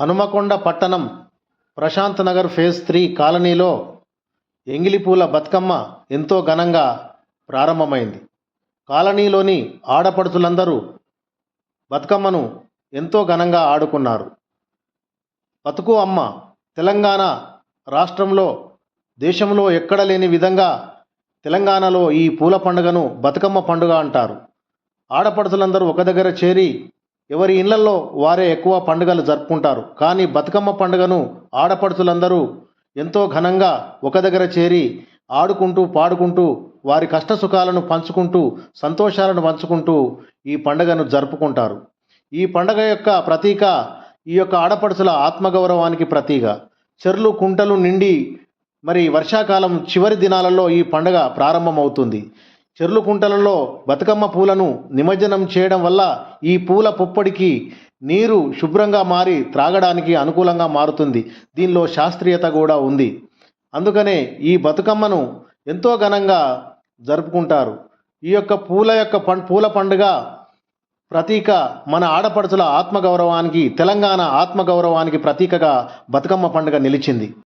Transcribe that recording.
హనుమకొండ పట్టణం Prashanth Nagar phase three కాలనీలో ఎంగిలిపూల బతుకమ్మ ఎంతో ఘనంగా ప్రారంభమైంది. కాలనీలోని ఆడపడుచులందరూ బతుకమ్మను ఎంతో ఘనంగా ఆడుకున్నారు. బతుకు అమ్మ తెలంగాణ రాష్ట్రంలో దేశంలో ఎక్కడ లేని విధంగా తెలంగాణలో ఈ పూల పండుగను బతుకమ్మ పండుగ అంటారు. ఆడపడుచులందరూ ఒక దగ్గర చేరి ఎవరి ఇళ్ళలో వారే ఎక్కువ పండుగలు జరుపుకుంటారు. కానీ బతుకమ్మ పండుగను ఆడపడుచులందరూ ఎంతో ఘనంగా ఒక దగ్గర చేరి ఆడుకుంటూ పాడుకుంటూ వారి కష్ట సుఖాలను పంచుకుంటూ సంతోషాలను పంచుకుంటూ ఈ పండుగను జరుపుకుంటారు. ఈ పండుగ యొక్క ప్రతీక ఈ యొక్క ఆడపడుచుల ఆత్మగౌరవానికి ప్రతీక. చెర్లు కుంటలు నిండి మరి వర్షాకాలం చివరి దినాలలో ఈ పండుగ ప్రారంభమవుతుంది. చెర్లు కుంటలలో బతుకమ్మ పూలను నిమజ్జనం చేయడం వల్ల ఈ పూల పుప్పడికి నీరు శుభ్రంగా మారి త్రాగడానికి అనుకూలంగా మారుతుంది. దీనిలో శాస్త్రీయత కూడా ఉంది. అందుకనే ఈ బతుకమ్మను ఎంతో ఘనంగా జరుపుకుంటారు. ఈ యొక్క పూల యొక్క పం పూల పండుగ ప్రతీక మన ఆడపడుచుల ఆత్మగౌరవానికి తెలంగాణ ఆత్మగౌరవానికి ప్రతీకగా బతుకమ్మ పండుగ నిలిచింది.